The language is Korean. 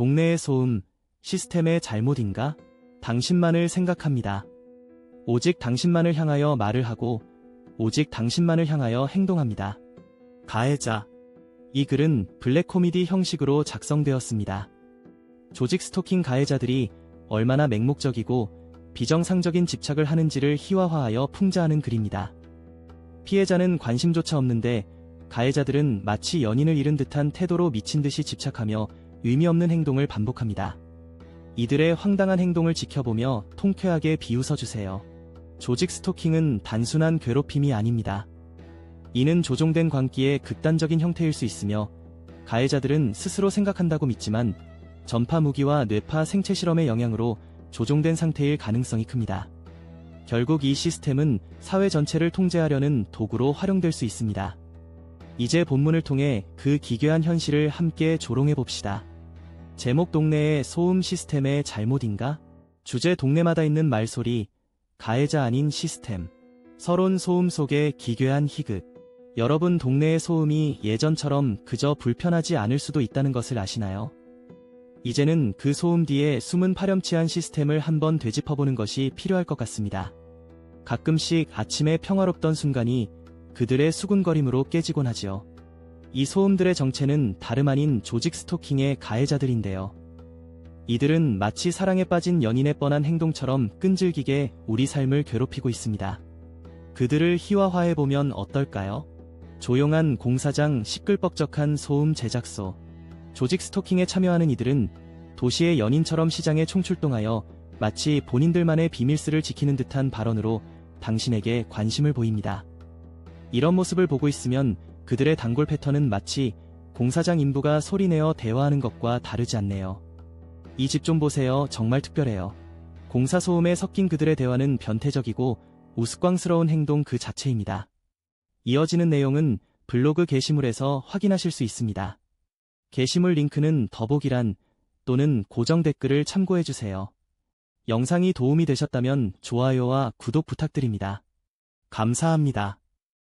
동네의 소음, 시스템의 잘못인가? 당신만을 생각합니다. 오직 당신만을 향하여 말을 하고, 오직 당신만을 향하여 행동합니다. 가해자. 이 글은 블랙 코미디 형식으로 작성되었습니다. 조직 스토킹 가해자들이 얼마나 맹목적이고 비정상적인 집착을 하는지를 희화화하여 풍자하는 글입니다. 피해자는 관심조차 없는데 가해자들은 마치 연인을 잃은 듯한 태도로 미친 듯이 집착하며 의미 없는 행동을 반복합니다. 이들의 황당한 행동을 지켜보며 통쾌하게 비웃어 주세요. 조직 스토킹은 단순한 괴롭힘이 아닙니다. 이는 조종된 광기의 극단적인 형태일 수 있으며 가해자들은 스스로 생각한다고 믿지만 전파 무기와 뇌파 생체 실험의 영향으로 조종된 상태일 가능성이 큽니다. 결국 이 시스템은 사회 전체를 통제하려는 도구로 활용될 수 있습니다. 이제 본문을 통해 그 기괴한 현실을 함께 조롱해 봅시다. 제목 동네의 소음 시스템의 잘못인가? 주제 동네마다 있는 말소리, 가해자 아닌 시스템, 서론 소음 속의 기괴한 희극. 여러분 동네의 소음이 예전처럼 그저 불편하지 않을 수도 있다는 것을 아시나요? 이제는 그 소음 뒤에 숨은 파렴치한 시스템을 한번 되짚어보는 것이 필요할 것 같습니다. 가끔씩 아침에 평화롭던 순간이 그들의 수군거림으로 깨지곤 하지요. 이 소음들의 정체는 다름 아닌 조직 스토킹의 가해자들인데요. 이들은 마치 사랑에 빠진 연인의 뻔한 행동처럼 끈질기게 우리 삶을 괴롭히고 있습니다. 그들을 희화화해보면 어떨까요? 조용한 공사장 시끌벅적한 소음 제작소. 조직 스토킹에 참여하는 이들은 도시의 연인처럼 시장에 총출동하여 마치 본인들만의 비밀스를 지키는 듯한 발언으로 당신에게 관심을 보입니다. 이런 모습을 보고 있으면 그들의 단골 패턴은 마치 공사장 인부가 소리내어 대화하는 것과 다르지 않네요. 이 집 좀 보세요. 정말 특별해요. 공사 소음에 섞인 그들의 대화는 변태적이고 우스꽝스러운 행동 그 자체입니다. 이어지는 내용은 블로그 게시물에서 확인하실 수 있습니다. 게시물 링크는 더보기란 또는 고정 댓글을 참고해주세요. 영상이 도움이 되셨다면 좋아요와 구독 부탁드립니다. 감사합니다.